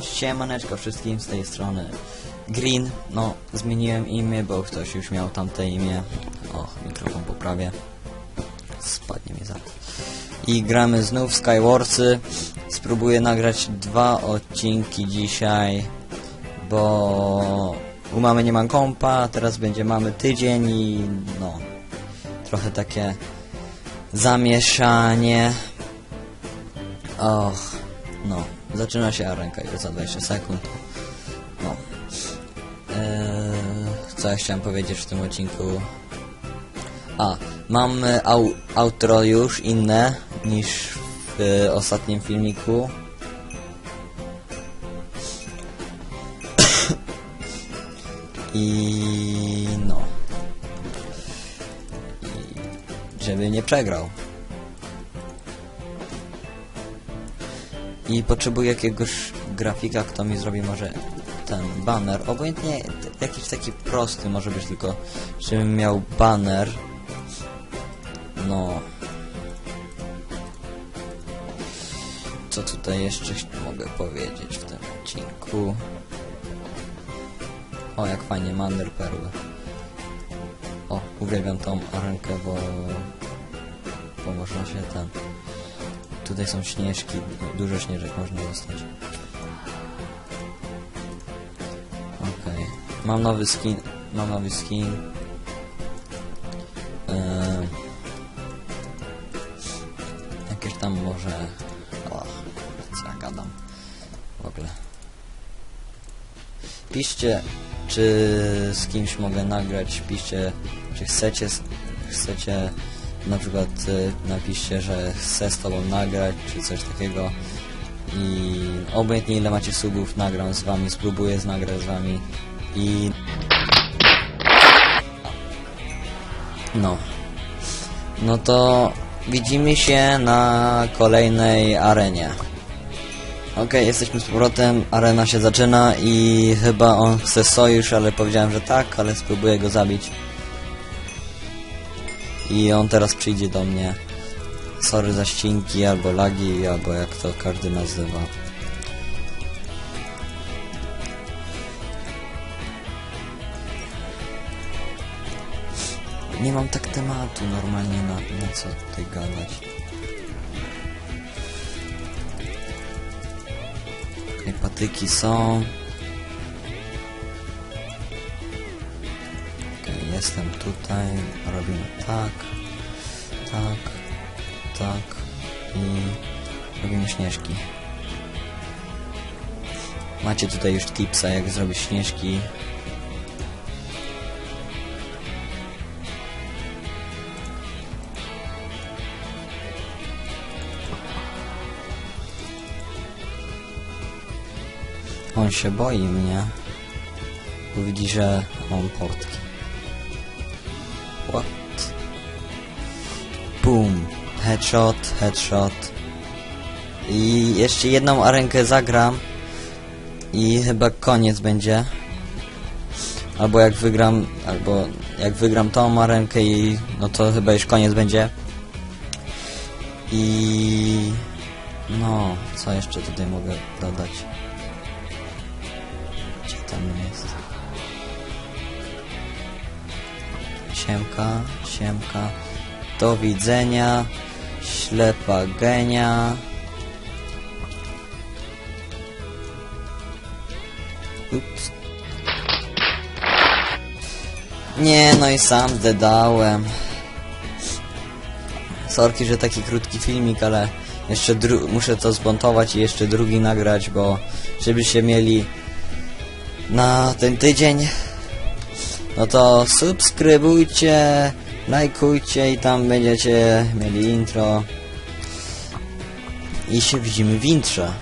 Siemaneczko wszystkim z tej strony Green. No, zmieniłem imię, bo ktoś już miał tamte imię. O, mikrofon poprawię. Spadnie mi zaraz. I gramy znów Skywarsy. Spróbuję nagrać dwa odcinki dzisiaj, bo u mamy nie mam kompa, teraz będzie mamy tydzień i no, trochę takie zamieszanie. Och, no, zaczyna się arenka już za 20 sekund. No. Eee, co ja chciałem powiedzieć w tym odcinku? A, mam e, au, outro już inne niż w e, ostatnim filmiku. I no. I żeby nie przegrał. I potrzebuję jakiegoś grafika, kto mi zrobi może ten banner. Obojętnie jakiś taki prosty może być, tylko żebym miał banner. No. Co tutaj jeszcze mogę powiedzieć w tym odcinku? O, jak fajnie, Mander Perły. O, uwielbiam tą arenkę, bo... Bo można się ten... Tutaj są śnieżki, dużo śnieżek można dostać. Okej. Mam nowy skin. Mam nowy skin. Eee, jakieś tam może... O, co ja gadam. W ogóle. Piszcie, czy z kimś mogę nagrać. Piszcie, czy chcecie, chcecie na przykład y, napiszcie, że chcę z tobą nagrać, czy coś takiego. I obojętnie ile macie subów, nagram z wami, spróbuję nagrać z wami. I... No. No to widzimy się na kolejnej arenie. Okej, jesteśmy z powrotem, arena się zaczyna i chyba on chce sojusz, ale powiedziałem, że tak, ale spróbuję go zabić. I on teraz przyjdzie do mnie. Sorry za ścinki, albo lagi, albo jak to każdy nazywa. Nie mam tak tematu normalnie na, na co tutaj gadać. Patyki są. Jestem tutaj. Robimy tak, tak, tak i robimy śnieżki. Macie tutaj już tipsa, jak zrobić śnieżki. On się boi mnie, bo widzi, że mam portki. What? Boom. Headshot, headshot. I jeszcze jedną arenkę zagram. I chyba koniec będzie. Albo jak wygram, albo jak wygram tą arenkę i no to chyba już koniec będzie. I no, co jeszcze tutaj mogę dodać? Gdzie tam jest? Siemka, siemka. Do widzenia. Ślepa genia. Ups. Nie, no i sam dedałem. Sorki, że taki krótki filmik, ale jeszcze muszę to zmontować i jeszcze drugi nagrać, bo żebyście mieli na ten tydzień no to subskrybujcie, lajkujcie i tam będziecie mieli intro. I się widzimy w intrze.